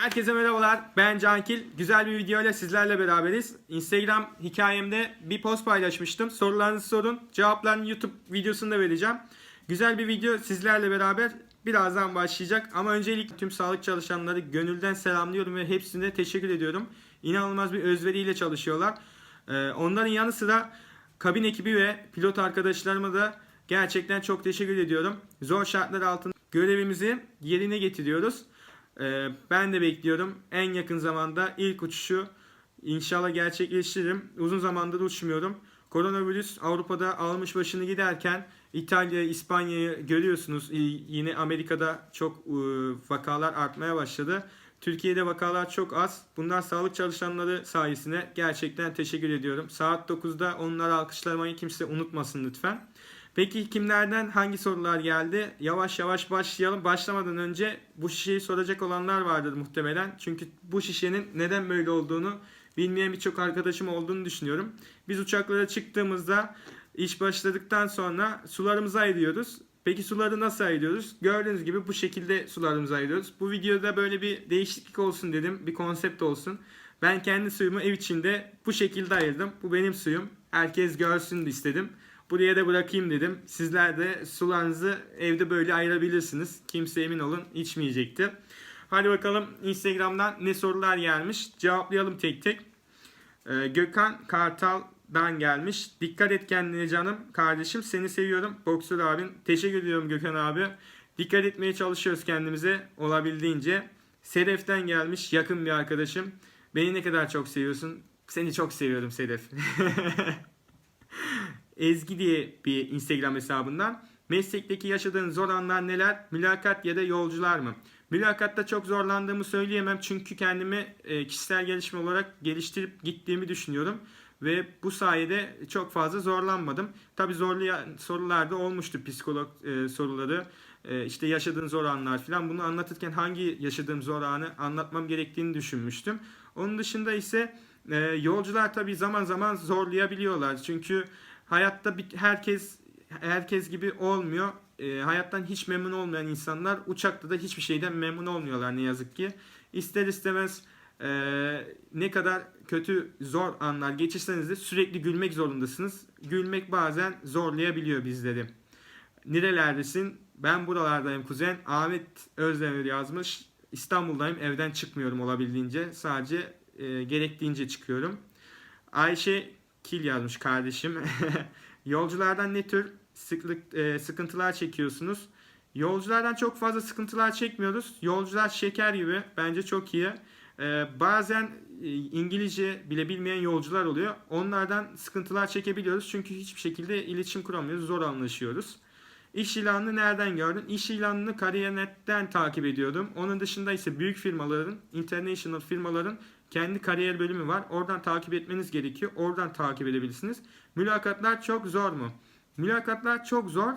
Herkese merhabalar. Ben Cankil. Güzel bir video ile sizlerle beraberiz. Instagram hikayemde bir post paylaşmıştım. Sorularınızı sorun. Cevaplarını YouTube videosunda vereceğim. Güzel bir video sizlerle beraber birazdan başlayacak. Ama öncelikle tüm sağlık çalışanları gönülden selamlıyorum ve hepsine teşekkür ediyorum. İnanılmaz bir özveriyle çalışıyorlar. Ee, onların yanı sıra kabin ekibi ve pilot arkadaşlarıma da gerçekten çok teşekkür ediyorum. Zor şartlar altında görevimizi yerine getiriyoruz. Ee, ben de bekliyorum. En yakın zamanda ilk uçuşu inşallah gerçekleştiririm. Uzun zamandır uçmuyorum. Koronavirüs Avrupa'da almış başını giderken İtalya, İspanya'yı görüyorsunuz. Yine Amerika'da çok e, vakalar artmaya başladı. Türkiye'de vakalar çok az. Bunlar sağlık çalışanları sayesinde gerçekten teşekkür ediyorum. Saat 9'da onları alkışlamayı kimse unutmasın lütfen. Peki kimlerden hangi sorular geldi? Yavaş yavaş başlayalım. Başlamadan önce bu şişeyi soracak olanlar vardır muhtemelen. Çünkü bu şişenin neden böyle olduğunu bilmeyen birçok arkadaşım olduğunu düşünüyorum. Biz uçaklara çıktığımızda iş başladıktan sonra sularımızı ayırıyoruz. Peki suları nasıl ayırıyoruz? Gördüğünüz gibi bu şekilde sularımızı ayırıyoruz. Bu videoda böyle bir değişiklik olsun dedim. Bir konsept olsun. Ben kendi suyumu ev içinde bu şekilde ayırdım. Bu benim suyum. Herkes görsün istedim. Buraya da bırakayım dedim. Sizler de sularınızı evde böyle ayırabilirsiniz. Kimse emin olun içmeyecekti. Hadi bakalım Instagram'dan ne sorular gelmiş. Cevaplayalım tek tek. Ee, Gökhan Kartal'dan gelmiş. Dikkat et kendine canım. Kardeşim seni seviyorum. Boksör abin. Teşekkür ediyorum Gökhan abi. Dikkat etmeye çalışıyoruz kendimize olabildiğince. Sedef'ten gelmiş yakın bir arkadaşım. Beni ne kadar çok seviyorsun. Seni çok seviyorum Sedef. Ezgi diye bir Instagram hesabından. Meslekteki yaşadığın zor anlar neler? Mülakat ya da yolcular mı? Mülakatta çok zorlandığımı söyleyemem çünkü kendimi e, kişisel gelişme olarak geliştirip gittiğimi düşünüyorum. Ve bu sayede çok fazla zorlanmadım. Tabi zorlayan sorular da olmuştu psikolog e, soruları. E, işte yaşadığın zor anlar falan. Bunu anlatırken hangi yaşadığım zor anı anlatmam gerektiğini düşünmüştüm. Onun dışında ise yolcular tabi zaman zaman zorlayabiliyorlar. Çünkü hayatta bir, herkes herkes gibi olmuyor. E, hayattan hiç memnun olmayan insanlar uçakta da hiçbir şeyden memnun olmuyorlar ne yazık ki. İster istemez e, ne kadar kötü zor anlar geçirseniz de sürekli gülmek zorundasınız. Gülmek bazen zorlayabiliyor bizleri. Nerelerdesin? Ben buralardayım kuzen. Ahmet Özdemir yazmış. İstanbul'dayım evden çıkmıyorum olabildiğince. Sadece e, gerektiğince çıkıyorum. Ayşe Kil yazmış kardeşim. Yolculardan ne tür sıklık e, sıkıntılar çekiyorsunuz? Yolculardan çok fazla sıkıntılar çekmiyoruz. Yolcular şeker gibi bence çok iyi. E, bazen e, İngilizce bile bilmeyen yolcular oluyor. Onlardan sıkıntılar çekebiliyoruz. Çünkü hiçbir şekilde iletişim kuramıyoruz. Zor anlaşıyoruz. İş ilanını nereden gördün? İş ilanını Kariyer.net'ten takip ediyordum. Onun dışında ise büyük firmaların, international firmaların kendi kariyer bölümü var. Oradan takip etmeniz gerekiyor. Oradan takip edebilirsiniz. Mülakatlar çok zor mu? Mülakatlar çok zor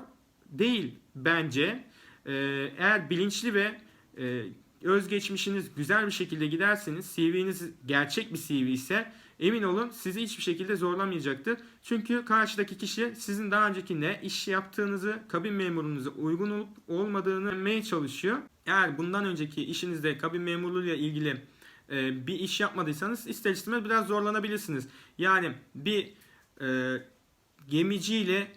değil bence. Ee, eğer bilinçli ve e, özgeçmişiniz güzel bir şekilde giderseniz, CV'niz gerçek bir CV ise emin olun sizi hiçbir şekilde zorlamayacaktır. Çünkü karşıdaki kişi sizin daha önceki ne iş yaptığınızı, kabin memurunuza uygun olup olmadığını bilmeye çalışıyor. Eğer bundan önceki işinizde kabin memurluğuyla ilgili e, bir iş yapmadıysanız ister istemez biraz zorlanabilirsiniz. Yani bir e, gemiciyle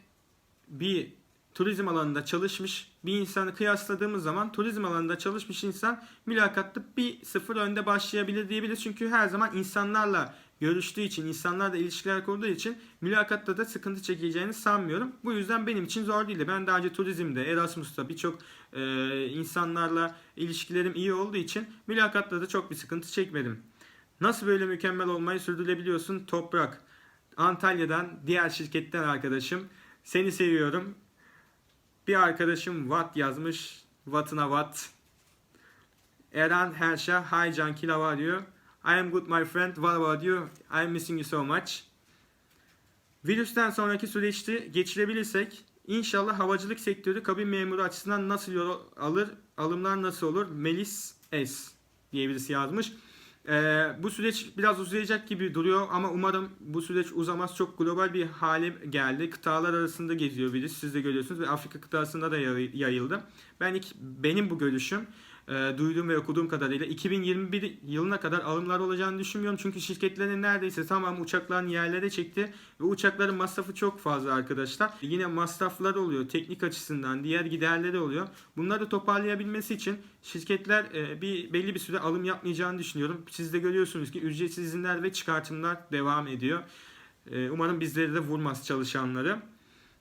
bir turizm alanında çalışmış bir insanı kıyasladığımız zaman turizm alanında çalışmış insan mülakatta bir sıfır önde başlayabilir diyebiliriz. Çünkü her zaman insanlarla görüştüğü için, insanlarla ilişkiler kurduğu için mülakatta da sıkıntı çekeceğini sanmıyorum. Bu yüzden benim için zor değildi. Ben daha önce turizmde, Erasmus'ta birçok e, insanlarla ilişkilerim iyi olduğu için mülakatta da çok bir sıkıntı çekmedim. Nasıl böyle mükemmel olmayı sürdürebiliyorsun? Toprak. Antalya'dan diğer şirketten arkadaşım. Seni seviyorum. Bir arkadaşım Watt yazmış. Watt'ına Watt. Eren Herşah. Hi Cankil how are you? I am good my friend. What about you? I'm missing you so much. Virüsten sonraki süreçte geçirebilirsek inşallah havacılık sektörü kabin memuru açısından nasıl yol alır? Alımlar nasıl olur? Melis S diye birisi yazmış. Ee, bu süreç biraz uzayacak gibi duruyor ama umarım bu süreç uzamaz. Çok global bir hale geldi. Kıtalar arasında geziyor virüs. Siz de görüyorsunuz ve Afrika kıtasında da yayı- yayıldı. Ben ilk, benim bu görüşüm. E, duyduğum ve okuduğum kadarıyla 2021 yılına kadar alımlar olacağını düşünmüyorum. Çünkü şirketlerin neredeyse tamam uçaklarını yerlere çekti ve uçakların masrafı çok fazla arkadaşlar. Yine masrafları oluyor teknik açısından diğer giderleri oluyor. Bunları toparlayabilmesi için şirketler e, bir belli bir süre alım yapmayacağını düşünüyorum. Siz de görüyorsunuz ki ücretsiz izinler ve çıkartımlar devam ediyor. E, umarım bizleri de vurmaz çalışanları.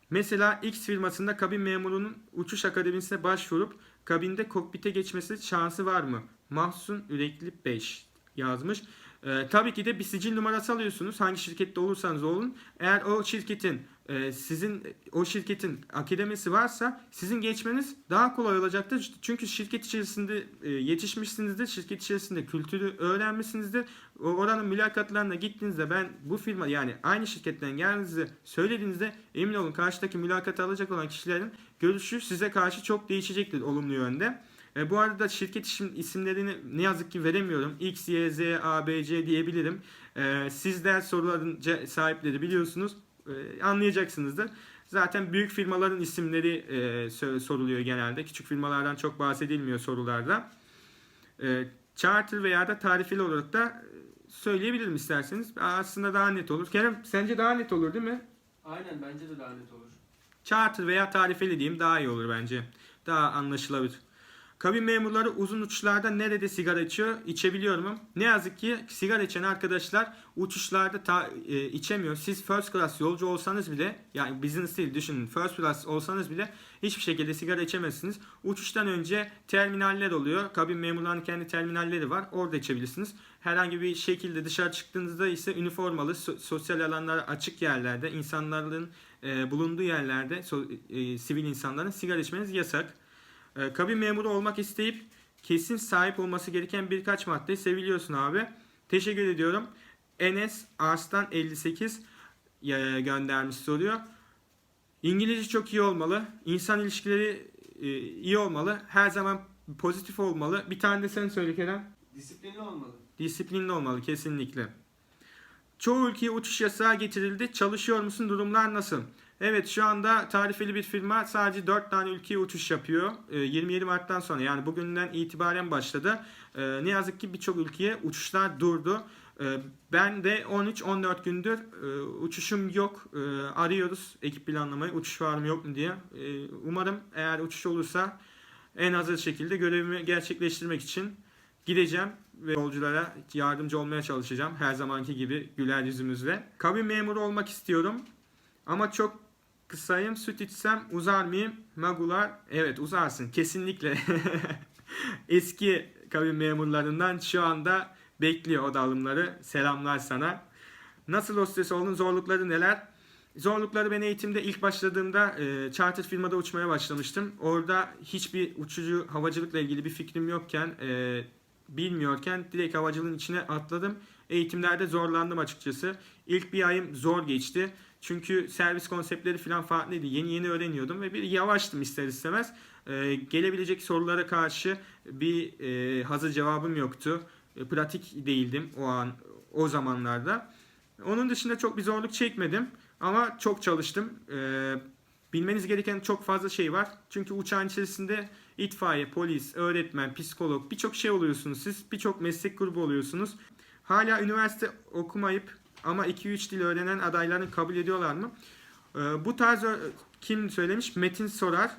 Mesela X firmasında kabin memurunun uçuş akademisine başvurup kabinde kokpite geçmesi şansı var mı? Mahsun Ürekli 5 yazmış. Ee, tabii ki de bir sicil numarası alıyorsunuz. Hangi şirkette olursanız olun. Eğer o şirketin e, sizin o şirketin akademisi varsa sizin geçmeniz daha kolay olacaktır. Çünkü şirket içerisinde e, yetişmişsinizdir. Şirket içerisinde kültürü öğrenmişsinizdir. O oranın mülakatlarına gittiğinizde ben bu firma yani aynı şirketten geldiğinizde söylediğinizde emin olun karşıdaki mülakatı alacak olan kişilerin görüşü size karşı çok değişecektir olumlu yönde. E, bu arada şirket isim, isimlerini ne yazık ki veremiyorum. X, Y, Z, A, B, C diyebilirim. E, sizler soruların sahipleri biliyorsunuz. E, anlayacaksınızdır. Zaten büyük firmaların isimleri e, soruluyor genelde. Küçük firmalardan çok bahsedilmiyor sorularda. E, charter veya da tarifeli olarak da e, söyleyebilirim isterseniz. Aslında daha net olur. Kerem sence daha net olur değil mi? Aynen bence de lanet olur. Charter veya tarifeli diyeyim daha iyi olur bence. Daha anlaşılabilir. Kabin memurları uzun uçuşlarda nerede sigara içiyor? İçebiliyor mu? Ne yazık ki sigara içen arkadaşlar uçuşlarda ta, e, içemiyor. Siz first class yolcu olsanız bile yani business değil düşünün first class olsanız bile hiçbir şekilde sigara içemezsiniz. Uçuştan önce terminaller oluyor. Kabin memurlarının kendi terminalleri var. Orada içebilirsiniz. Herhangi bir şekilde dışarı çıktığınızda ise üniformalı so- sosyal alanlara açık yerlerde insanların e, bulunduğu yerlerde so- e, sivil insanların sigara içmeniz yasak. E, kabin memuru olmak isteyip kesin sahip olması gereken birkaç madde seviliyorsun abi. Teşekkür ediyorum. Enes Arslan 58 e, göndermiş soruyor. İngilizce çok iyi olmalı. İnsan ilişkileri e, iyi olmalı. Her zaman pozitif olmalı. Bir tane de sen söyle Kerem. Disiplinli olmalı. Disiplinli olmalı kesinlikle. Çoğu ülkeye uçuş yasağı getirildi. Çalışıyor musun? Durumlar nasıl? Evet şu anda tarifeli bir firma sadece 4 tane ülkeye uçuş yapıyor. Ee, 27 Mart'tan sonra yani bugünden itibaren başladı. Ee, ne yazık ki birçok ülkeye uçuşlar durdu. Ee, ben de 13-14 gündür e, uçuşum yok. Ee, arıyoruz ekip planlamayı uçuş var mı yok mu diye. Ee, umarım eğer uçuş olursa en hazır şekilde görevimi gerçekleştirmek için gideceğim ve yolculara yardımcı olmaya çalışacağım. Her zamanki gibi güler yüzümüzle. Kabin memuru olmak istiyorum. Ama çok kısayım. Süt içsem uzar mıyım? Magular. Evet uzarsın. Kesinlikle. Eski kabin memurlarından şu anda bekliyor o da. Selamlar sana. Nasıl hostes oldun? Zorlukları neler? Zorlukları ben eğitimde ilk başladığımda e, charter firmada uçmaya başlamıştım. Orada hiçbir uçucu havacılıkla ilgili bir fikrim yokken, e, bilmiyorken direkt havacılığın içine atladım. Eğitimlerde zorlandım açıkçası. İlk bir ayım zor geçti. Çünkü servis konseptleri falan farklıydı. Yeni yeni öğreniyordum ve bir yavaştım ister istemez. E, gelebilecek sorulara karşı bir e, hazır cevabım yoktu. E, pratik değildim o an o zamanlarda. Onun dışında çok bir zorluk çekmedim ama çok çalıştım. Ee, bilmeniz gereken çok fazla şey var. Çünkü uçağın içerisinde itfaiye, polis, öğretmen, psikolog birçok şey oluyorsunuz. Siz birçok meslek grubu oluyorsunuz. Hala üniversite okumayıp ama 2-3 dil öğrenen adaylarını kabul ediyorlar mı? Ee, bu tarz ö- kim söylemiş? Metin Sorar.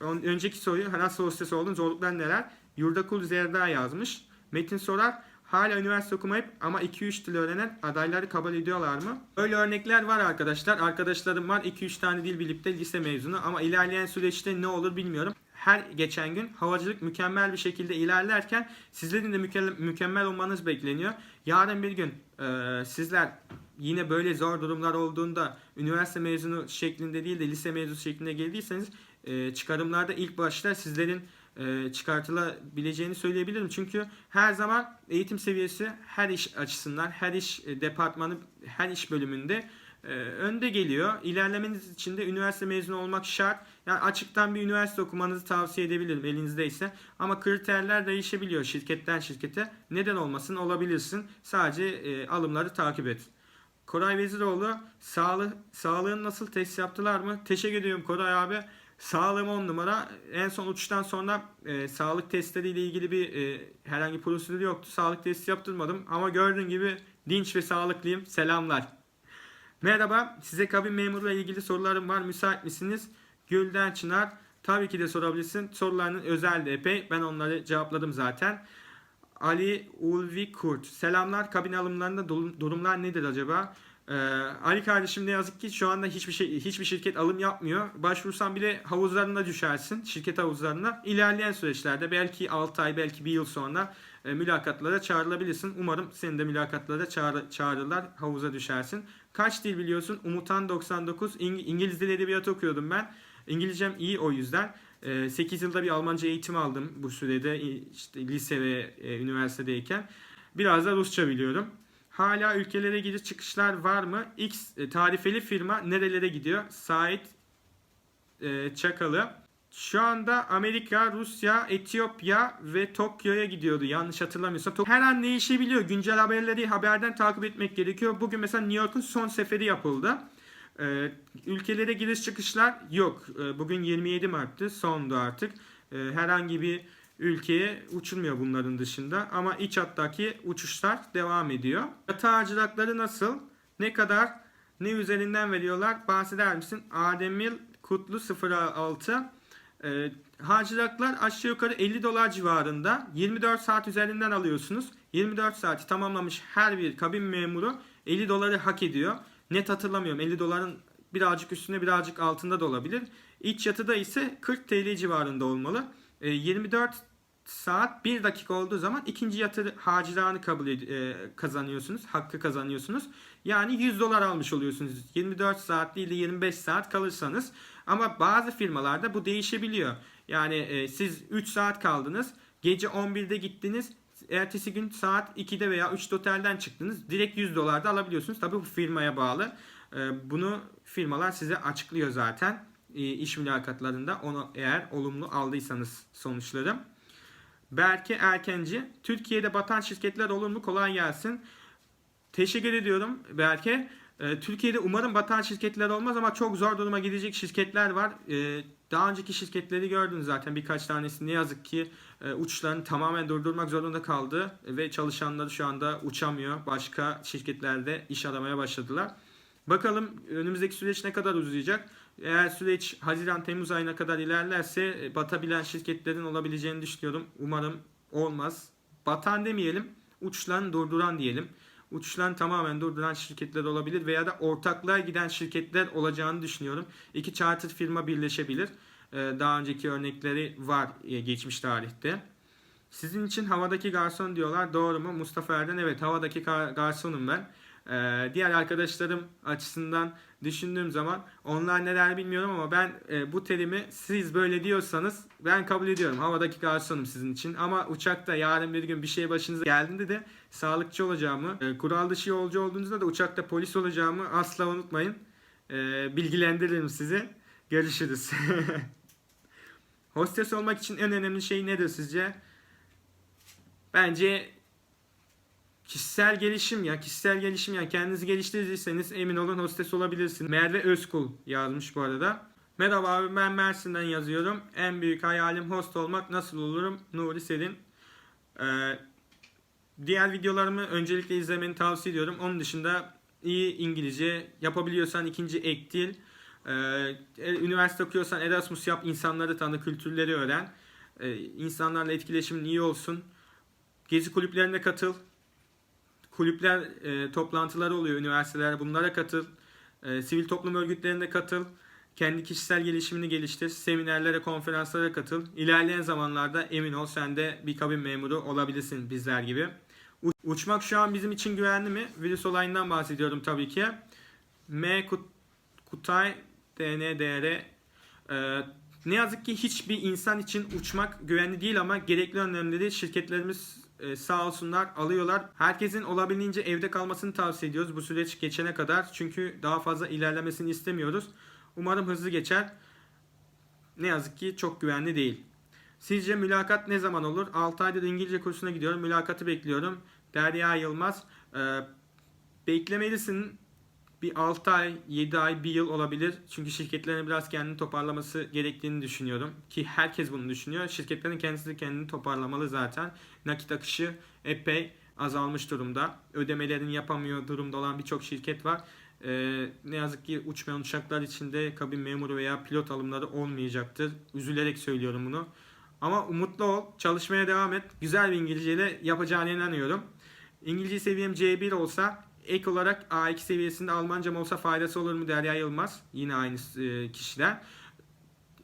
Ön- Önceki soruyu nasıl hostes oldun zorluklar neler? Yurdakul Zerda yazmış. Metin Sorar hala üniversite okumayıp ama 2-3 dil öğrenen adayları kabul ediyorlar mı? Öyle örnekler var arkadaşlar. Arkadaşlarım var 2-3 tane dil bilip de lise mezunu ama ilerleyen süreçte ne olur bilmiyorum. Her geçen gün havacılık mükemmel bir şekilde ilerlerken sizlerin de müke- mükemmel olmanız bekleniyor. Yarın bir gün e, sizler yine böyle zor durumlar olduğunda üniversite mezunu şeklinde değil de lise mezunu şeklinde geldiyseniz e, çıkarımlarda ilk başta sizlerin e, çıkartılabileceğini söyleyebilirim. Çünkü her zaman eğitim seviyesi her iş açısından, her iş e, departmanı, her iş bölümünde e, önde geliyor. İlerlemeniz için de üniversite mezunu olmak şart. Yani açıktan bir üniversite okumanızı tavsiye edebilirim elinizdeyse. Ama kriterler değişebiliyor şirketten şirkete. Neden olmasın olabilirsin. Sadece e, alımları takip et. Koray Veziroğlu sağlık, sağlığın nasıl test yaptılar mı? Teşekkür ediyorum Koray abi. Sağlığım 10 numara. En son uçuştan sonra e, sağlık testleriyle ilgili bir e, herhangi bir prosedür yoktu. Sağlık testi yaptırmadım ama gördüğün gibi dinç ve sağlıklıyım. Selamlar. Merhaba, size kabin memuruyla ilgili sorularım var. Müsait misiniz? Gülden Çınar. Tabii ki de sorabilirsin. Sorularının özel de epey. Ben onları cevapladım zaten. Ali Ulvi Kurt. Selamlar. Kabin alımlarında durum- durumlar nedir acaba? Ee, Ali kardeşim ne yazık ki şu anda hiçbir şey hiçbir şirket alım yapmıyor. Başvursan bile havuzlarına düşersin. Şirket havuzlarına. İlerleyen süreçlerde belki 6 ay belki bir yıl sonra e, mülakatlara çağrılabilirsin. Umarım seni de mülakatlara çağır, çağırırlar. Havuza düşersin. Kaç dil biliyorsun? Umutan 99. İng- İngiliz dil edebiyatı okuyordum ben. İngilizcem iyi o yüzden. 8 yılda bir Almanca eğitim aldım bu sürede işte lise ve e, üniversitedeyken. Biraz da Rusça biliyorum. Hala ülkelere giriş çıkışlar var mı? X e, tarifeli firma nerelere gidiyor? Sait e, Çakalı. Şu anda Amerika, Rusya, Etiyopya ve Tokyo'ya gidiyordu yanlış hatırlamıyorsam. Her an değişebiliyor. Güncel haberleri haberden takip etmek gerekiyor. Bugün mesela New York'un son seferi yapıldı. Ee, ülkelere giriş çıkışlar yok. Ee, bugün 27 Mart'tı. Sondu artık. Ee, herhangi bir ülkeye uçulmuyor bunların dışında. Ama iç hattaki uçuşlar devam ediyor. Yatağı harcılıkları nasıl? Ne kadar? Ne üzerinden veriyorlar? Bahseder misin? Ademil Kutlu 06 e, harcılıklar aşağı yukarı 50 dolar civarında. 24 saat üzerinden alıyorsunuz. 24 saati tamamlamış her bir kabin memuru 50 doları hak ediyor. Net hatırlamıyorum. 50 doların birazcık üstünde birazcık altında da olabilir. İç yatıda ise 40 TL civarında olmalı. E, 24 saat 1 dakika olduğu zaman ikinci yatı harcırağını kabul e, kazanıyorsunuz. Hakkı kazanıyorsunuz. Yani 100 dolar almış oluyorsunuz. 24 saat değil de 25 saat kalırsanız. Ama bazı firmalarda bu değişebiliyor. Yani e, siz 3 saat kaldınız. Gece 11'de gittiniz. Ertesi gün saat 2'de veya 3'te otelden çıktınız. Direkt 100 dolar da alabiliyorsunuz. Tabii bu firmaya bağlı. E, bunu firmalar size açıklıyor zaten. E, iş mülakatlarında onu eğer olumlu aldıysanız sonuçları. Berke Erkenci. Türkiye'de batan şirketler olur mu? Kolay gelsin. Teşekkür ediyorum Berke. Ee, Türkiye'de umarım batan şirketler olmaz ama çok zor duruma gidecek şirketler var. Ee, daha önceki şirketleri gördünüz zaten birkaç tanesi ne yazık ki e, uçuşlarını tamamen durdurmak zorunda kaldı ve çalışanları şu anda uçamıyor. Başka şirketlerde iş aramaya başladılar. Bakalım önümüzdeki süreç ne kadar uzayacak. Eğer süreç Haziran-Temmuz ayına kadar ilerlerse e, batabilen şirketlerin olabileceğini düşünüyorum. Umarım olmaz. Batan demeyelim, uçuşlarını durduran diyelim. Uçuşlarını tamamen durduran şirketler olabilir veya da ortaklığa giden şirketler olacağını düşünüyorum. İki charter firma birleşebilir. Ee, Daha önceki örnekleri var e, geçmiş tarihte. Sizin için havadaki garson diyorlar. Doğru mu? Mustafa Erden evet havadaki gar- garsonum ben. Ee, diğer arkadaşlarım açısından düşündüğüm zaman onlar neler bilmiyorum ama ben e, bu terimi siz böyle diyorsanız ben kabul ediyorum. Havadaki garsonum sizin için ama uçakta yarın bir gün bir şey başınıza geldiğinde de sağlıkçı olacağımı, e, kural dışı yolcu olduğunuzda da uçakta polis olacağımı asla unutmayın. E, bilgilendiririm sizi. Görüşürüz. Hostes olmak için en önemli şey nedir sizce? Bence kişisel gelişim ya kişisel gelişim ya kendinizi geliştirdiyseniz emin olun hostes olabilirsiniz. Merve Özkul yazmış bu arada. Merhaba abi ben Mersin'den yazıyorum. En büyük hayalim host olmak nasıl olurum? Nuri Serin. Ee, diğer videolarımı öncelikle izlemeni tavsiye ediyorum. Onun dışında iyi İngilizce yapabiliyorsan ikinci ek dil. Ee, üniversite okuyorsan Erasmus yap, insanları tanı, kültürleri öğren. Ee, insanlarla etkileşimin iyi olsun. Gezi kulüplerine katıl. Kulüpler e, toplantıları oluyor üniversitelerde. Bunlara katıl. E, sivil toplum örgütlerine katıl. Kendi kişisel gelişimini geliştir. Seminerlere, konferanslara katıl. İlerleyen zamanlarda emin ol sen de bir kabin memuru olabilirsin bizler gibi. Uçmak şu an bizim için güvenli mi? Virüs olayından bahsediyorum tabii ki. M. Kut- Kutay DNDR e, ne yazık ki hiçbir insan için uçmak güvenli değil ama gerekli önlemleri şirketlerimiz e, sağ olsunlar alıyorlar. Herkesin olabildiğince evde kalmasını tavsiye ediyoruz bu süreç geçene kadar. Çünkü daha fazla ilerlemesini istemiyoruz. Umarım hızlı geçer. Ne yazık ki çok güvenli değil. Sizce mülakat ne zaman olur? 6 aydır İngilizce kursuna gidiyorum. Mülakatı bekliyorum. Derya Yılmaz. e, beklemelisin. Bir 6 ay, 7 ay, 1 yıl olabilir. Çünkü şirketlerin biraz kendini toparlaması gerektiğini düşünüyorum. Ki herkes bunu düşünüyor. Şirketlerin kendisi de kendini toparlamalı zaten. Nakit akışı epey azalmış durumda. Ödemelerini yapamıyor durumda olan birçok şirket var. Ee, ne yazık ki uçmayan uçaklar içinde kabin memuru veya pilot alımları olmayacaktır. Üzülerek söylüyorum bunu. Ama umutlu ol, çalışmaya devam et. Güzel bir İngilizceyle yapacağına inanıyorum. İngilizce seviyem C1 olsa ek olarak A2 seviyesinde Almancam olsa faydası olur mu Derya Yılmaz? Yine aynı e, kişiler.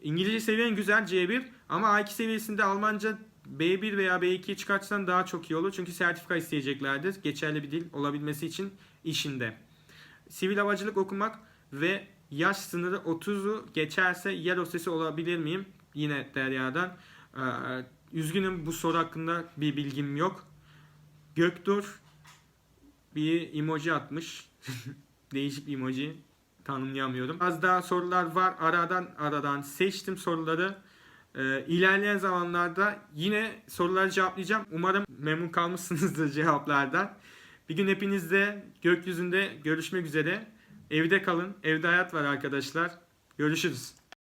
İngilizce seviyen güzel C1 ama A2 seviyesinde Almanca B1 veya B2'ye çıkartsan daha çok iyi olur. Çünkü sertifika isteyeceklerdir. Geçerli bir dil olabilmesi için işinde. Sivil havacılık okumak ve yaş sınırı 30'u geçerse yer hostesi olabilir miyim? Yine Derya'dan. Ee, üzgünüm bu soru hakkında bir bilgim yok. Göktur bir emoji atmış. Değişik bir emoji. Tanımlayamıyorum. Az daha sorular var. Aradan aradan seçtim soruları. Ee, ilerleyen zamanlarda yine soruları cevaplayacağım. Umarım memnun kalmışsınızdır cevaplardan. Bir gün hepinizle gökyüzünde görüşmek üzere. Evde kalın. Evde hayat var arkadaşlar. Görüşürüz.